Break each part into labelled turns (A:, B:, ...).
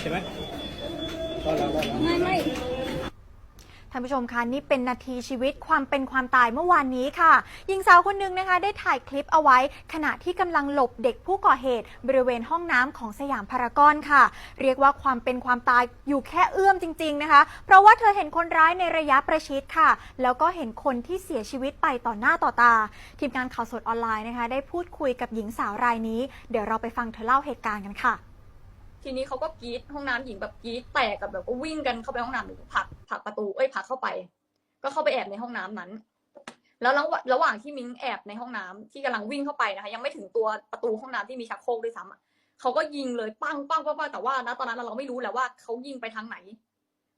A: ใช่ไหม
B: ท่านผู้ชมคะนี่เป็นนาทีชีวิตความเป็นความตายเมื่อวานนี้ค่ะหญิงสาวคนหนึ่งนะคะ ได้ถ่ายคลิปเอาไว้ ขณะที่กำลังหลบเด็กผู้ก่อเหตุ บริเวณห้องน้ำของสยามพารากอนค่ะ เรียกว่าความเป็นความตายอยู่แค่เอื้อมจริง ๆนะคะ เพราะว่าเธอเห็นคนร้ายในระยะประชิดค่ะ แล้วก็เห็นคนที่เสียชีวิตไปต่อหน้าต่อตา ทีมงานข่าวสดออนไลน์นะคะ ได้พูดคุยกับหญิงสาวรายนี้ เดี๋ยวเราไปฟังเธอเล่าเหตุการณ์กันค่ะ
C: ทีนี้เขาก็กรีดห้องน้ำหญิงแบบกรีดแตกกับแบบก็วิ่งกันเข้าไปห้องน้ำหนูผลักผลักประตูเอ้ยผลักเข้าไป ก็เข้าไปแอบในห้องน้ำนั้น แล้วระหว่างระหว่างที่มิ้งแอบในห้องน้ำที่กำลังวิ่งเข้าไปนะคะยังไม่ถึงตัวประตูห้องน้ำที่มีชักโครกด้วยซ้ำอะเขาก็ยิงเลยปังปังปังปังแต่ว่าณตอนนั้นเราไม่รู้แหละว่าเขายิงไปทางไหน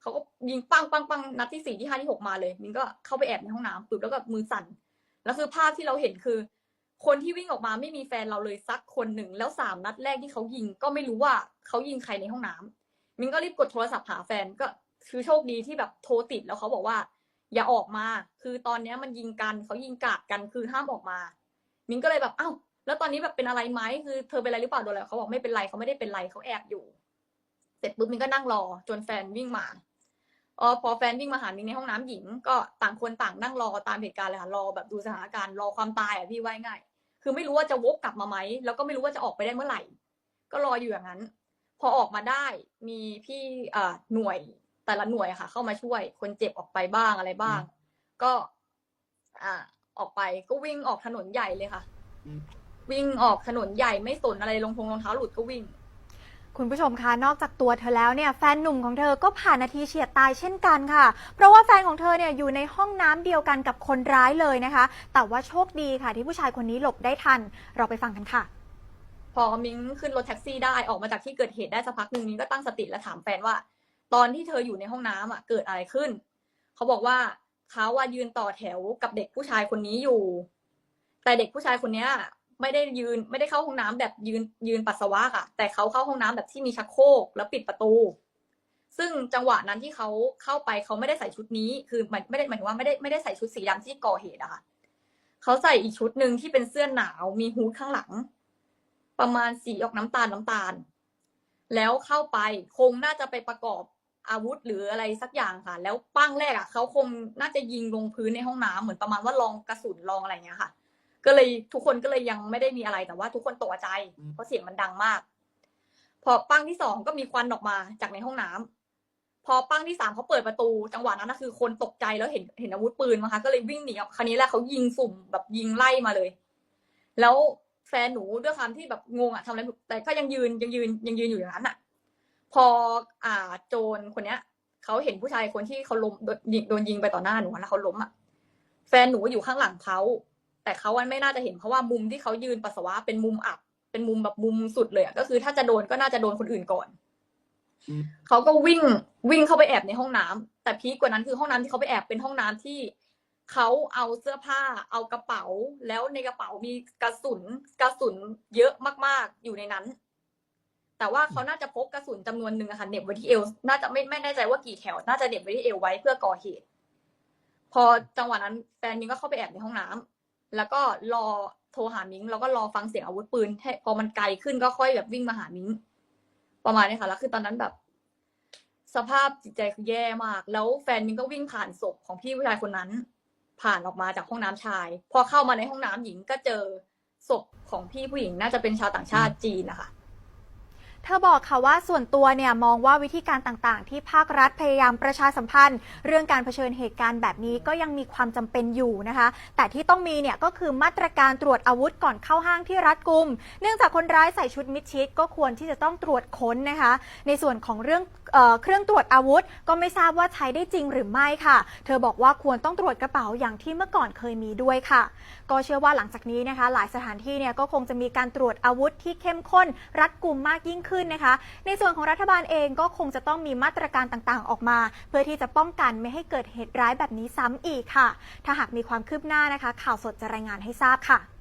C: เขาก็ยิงปังปังปังนัดที่สี่ที่ห้าที่หกมาเลยมิ้งก็เข้าไปแอบในห้องน้ำปุ๊บแล้วก็มือสั่นแล้วคือภาพที่เราเห็นคือ คนที่วิ่งออกมาไม่มีแฟนเราเลยสักคนหนึ่ง แล้วสามนัดแรกที่เขายิง ก็ไม่รู้ว่าเขายิงใครในห้องน้ำมินก็รีบกดโทรศัพท์หาแฟนก็คือโชคดีที่แบบโทรติดแล้วเขาบอกว่า อย่าออกมา คือตอนเนี้ยมันยิงกันเขายิงกาดกันคือห้ามออกมา มินก็เลยแบบเอ้าแล้วตอนนี้แบบเป็นอะไรไหมคือเธอเป็นอะไรหรือเปล่าโดนอะไรเขาบอกไม่เป็นไรเขาไม่ได้เป็นไรเขาแอบอยู่ เสร็จปุ๊บมินก็นั่งรอจนแฟนวิ่งมาเออพอแฟนวิ่งมาหามินในห้องน้ำหญิง ก็ต่างคนต่างนั่งรอตามเหตุการณ์เลยค่ะรอแบบดูสถานการณ์รอความตายอะพี่ว่าง่าย คือไม่รู้ว่าจะวกกลับมาไหมแล้วก็ไม่รู้ว่าจะออกไปได้เมื่อไหร่ ก็รออยู่อย่างนั้น พอออกมาได้มีพี่เอ่อหน่วยแต่ละหน่วยอะค่ะ เข้ามาช่วย คนเจ็บออกไปบ้างอะไรบ้าง ก็อ่าออกไปก็วิ่งออกถนนใหญ่เลยค่ะ
A: อืม
C: วิ่งออกถนนใหญ่ไม่สนอะไรรองทงรองเท้าหลุดก็วิ่ง
B: คุณผู้ชมคะนอกจากตัวเธอแล้วเนี่ยแฟนหนุ่มของเธอก็ผ่านนาทีเฉียดตายเช่นกันค่ะ เพราะว่าแฟนของเธอเนี่ยอยู่ในห้องน้ำเดียวกันกับคนร้ายเลยนะคะ แต่ว่าโชคดีค่ะที่ผู้ชายคนนี้หลบได้ทัน เราไปฟังกันค่ะ
C: พอมิ้งขึ้นรถแท็กซี่ได้ออกมาจากที่เกิดเหตุได้สักพักหนึ่งมิ้งก็ตั้งสติและถามแฟนว่า ตอนที่เธออยู่ในห้องน้ำอะเกิดอะไรขึ้น เขาบอกว่าเขาว่ายืนต่อแถวกับเด็กผู้ชายคนนี้อยู่ แต่เด็กผู้ชายคนเนี้ย ไม่ได้ยืนไม่ได้เข้าห้องน้ำแบบยืนยืนปัสสาวะค่ะ แต่เขาเข้าห้องน้ำแบบที่มีชักโครกแล้วปิดประตู ซึ่งจังหวะนั้นที่เขาเข้าไปเขาไม่ได้ใส่ชุดนี้ คือมายไม่ได้หมายถึงว่าไม่ได้ไม่ได้ใส่ชุดสีดำที่ก่อเหตุอะค่ะเขาใส่อีกชุดหนึ่งที่เป็นเสื้อหนาวมีฮูดข้างหลัง ประมาณสีออกน้ำตาลน้ำตาล แล้วเข้าไปคงน่าจะไปประกอบอาวุธหรืออะไรสักอย่างค่ะ แล้วปั้งแรกอะเขาคงน่าจะยิงลงพื้นในห้องน้ำเหมือนประมาณว่าลองกระสุนลองอะไรเงี้ยค่ะ ก็เลยทุกคนก็เลยยังไม่ได้มีอะไรแต่ว่าทุกคนตกใจ เพราะเสียงมันดังมาก พอปั้งที่สองก็มีควันออกมาจากในห้องน้ำพอปั้งที่สามเขาเปิดประตู จังหวะนั้นนะคือ คนตกใจแล้วเห็นเห็นอาวุธปืนมาคะก็เลยวิ่งหนีออกคันนี้แหละเขายิงสุ่มแบบยิงไล่มาเลย แล้วแฟนหนูด้วยความที่แบบงงอะทำอะไรไม่ถูกแต่ก็ยังยืนยังยืนยังยืนอยู่อย่างนั้นอะพออ่าโจรคนเนี้ยเขาเห็นผู้ชายคนที่เขาล้มโดนยิงโดนยิงไปต่อหน้าหนูอะแล้วเขาล้มอะแฟนหนูอยู่ข้างหลังเขา แต่เขาอะไม่น่าจะเห็นเพราะว่ามุมที่เขายืนปัสสาวะเป็นมุมอับ เป็นมุมแบบมุมสุดเลยอะก็คือถ้าจะโดนก็น่าจะโดนคนอื่นก่อน
A: อืม
C: เขาก็วิ่งวิ่งเข้าไปแอบในห้องน้ำแต่พีคกว่านั้นคือห้องน้ำที่เขาไปแอบเป็นห้องน้ำที่เขาเอาเสื้อผ้า เอากระเป๋า แล้วในกระเป๋ามีกระสุนกระสุนเยอะมากๆอยู่ในนั้น แต่ว่าเขาน่าจะพกกระสุนจำนวนหนึ่งอะค่ะเหน็บไว้ที่เอว น่าจะไม่ไม่แน่ใจว่ากี่แถว น่าจะเหน็บไว้ที่เอวไว้เพื่อก่อเหตุ พอจังหวะนั้นแฟนมิงก็เข้าไปแอบในห้องน้ำ แล้วก็รอโทรหามิงแล้วก็รอฟังเสียงอาวุธปืนให้พอมันไกลขึ้นก็ค่อยแบบวิ่งมาหามิงประมาณนี้ค่ะแล้วคือตอนนั้นแบบ สภาพจิตใจคือแย่มาก แล้วแฟนมิงก็วิ่งผ่านศพของพี่ผู้ชายคนนั้น ผ่านออกมาจากห้องน้ำชาย พอเข้ามาในห้องน้ำหญิงก็เจอศพของพี่ผู้หญิงน่าจะเป็นชาวต่างชาติจีนนะคะ
B: เธอบอกค่ะว่าส่วนตัวเนี่ยมองว่าวิธีการต่างๆ ที่ภาครัฐพยายามประชาสัมพันธ์ เรื่องการเผชิญเหตุการณ์แบบนี้ก็ยังมีความจำเป็นอยู่นะคะ แต่ที่ต้องมีเนี่ยก็คือมาตรการตรวจอาวุธก่อนเข้าห้างที่รัดกุม เนื่องจากคนร้ายใส่ชุดมิดชิดก็ควรที่จะต้องตรวจค้นนะคะ ในส่วนของเรื่องเออเครื่องตรวจอาวุธ ก็ไม่ทราบว่าใช้ได้จริงหรือไม่ค่ะ เธอบอกว่าควรต้องตรวจกระเป๋าอย่างที่เมื่อก่อนเคยมีด้วยค่ะ ก็เชื่อว่าหลังจากนี้นะคะ หลายสถานที่เนี่ยก็คงจะมีการตรวจอาวุธที่เข้มข้นรัดกุมมากยิ่งขึ้นนะคะ ในส่วนของรัฐบาลเองก็คงจะต้องมีมาตรการต่างๆ ออกมา เพื่อที่จะป้องกันไม่ให้เกิดเหตุร้ายแบบนี้ซ้ำอีกค่ะ ถ้าหากมีความคืบหน้านะคะ ข่าวสดจะรายงานให้ทราบค่ะ